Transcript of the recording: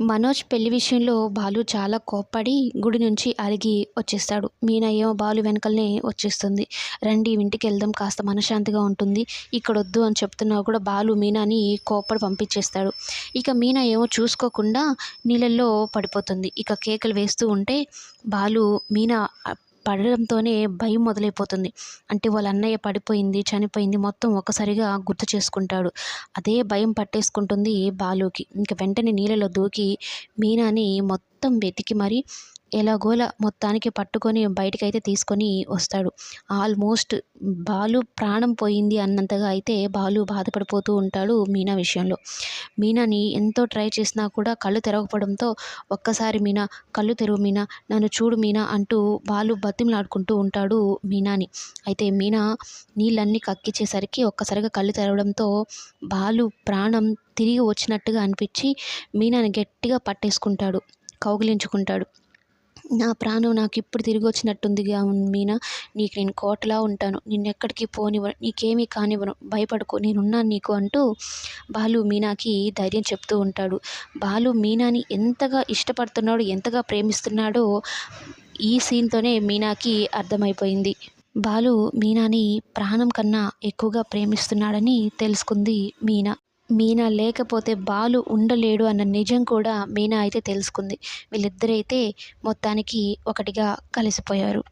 మనోజ్ పెళ్ళి విషయంలో బాలు చాలా కోప్పడి గుడి నుంచి అలిగి వచ్చేస్తాడు. మీనా ఏమో బాలు వెనకలనే వచ్చేస్తుంది. రండి ఇంటికి వెళ్దాం కాస్త మనశ్శాంతిగా ఉంటుంది. ఇక్కడ వద్దు అని చెప్తున్నా కూడా బాలు మీనాని కోప్పడి పంపించేస్తాడు. ఇక మీనా ఏమో చూసుకోకుండా నీళ్ళల్లో పడిపోతుంది. ఇక కేకలు వేస్తూ ఉంటే బాలు మీనా పడడంతోనే భయం మొదలైపోతుంది. అంటే వాళ్ళ అన్నయ్య పడిపోయింది చనిపోయింది మొత్తం ఒక్కసారిగా గుర్తు చేసుకుంటాడు. అదే భయం పట్టేసుకుంటుంది బాలుకి. ఇంక వెంటనే నీళ్ళలో దూకి మీనాని మొత్తం వెతికి మరి ఎలాగోలా మొత్తానికి పట్టుకొని బయటకైతే తీసుకొని వస్తాడు. ఆల్మోస్ట్ బాలు ప్రాణం పోయింది అన్నంతగా అయితే బాలు బాధపడిపోతూ ఉంటాడు మీనా విషయంలో. మీనాని ఎంతో ట్రై చేసినా కూడా కళ్ళు తెరవకపోవడంతో ఒక్కసారి మీనా కళ్ళు తెరువు మీనా నన్ను చూడు మీనా అంటూ బాలు బతిమలాడుకుంటూ ఉంటాడు మీనాని. అయితే మీనా నీళ్ళన్నీ కక్కిచ్చేసరికి ఒక్కసారిగా కళ్ళు తెరవడంతో బాలు ప్రాణం తిరిగి వచ్చినట్టుగా అనిపించి మీనాని గట్టిగా పట్టేసుకుంటాడు కౌగిలించుకుంటాడు. నా ప్రాణం నాకు ఇప్పుడు తిరిగి వచ్చినట్టుందిగా మీనా. నీకు నేను కోటలా ఉంటాను. నిన్నెక్కడికి పోనివ్వను. నీకేమీ కానివ్వను. భయపడకు. నేనున్నాను నీకు అంటూ బాలు మీనాకి ధైర్యం చెప్తూ ఉంటాడు. బాలు మీనాని ఎంతగా ఇష్టపడుతున్నాడో ఎంతగా ప్రేమిస్తున్నాడో ఈ సీన్తోనే మీనాకి అర్థమైపోయింది. బాలు మీనాని ప్రాణం కన్నా ఎక్కువగా ప్రేమిస్తున్నాడని తెలుసుకుంది మీనా. మీనా లేకపోతే బాలు ఉండలేడు అన్న నిజం కూడా మీనా అయితే తెలుసుకుంది. వీళ్ళిద్దరైతే మొత్తానికి ఒకటిగా కలిసిపోయారు.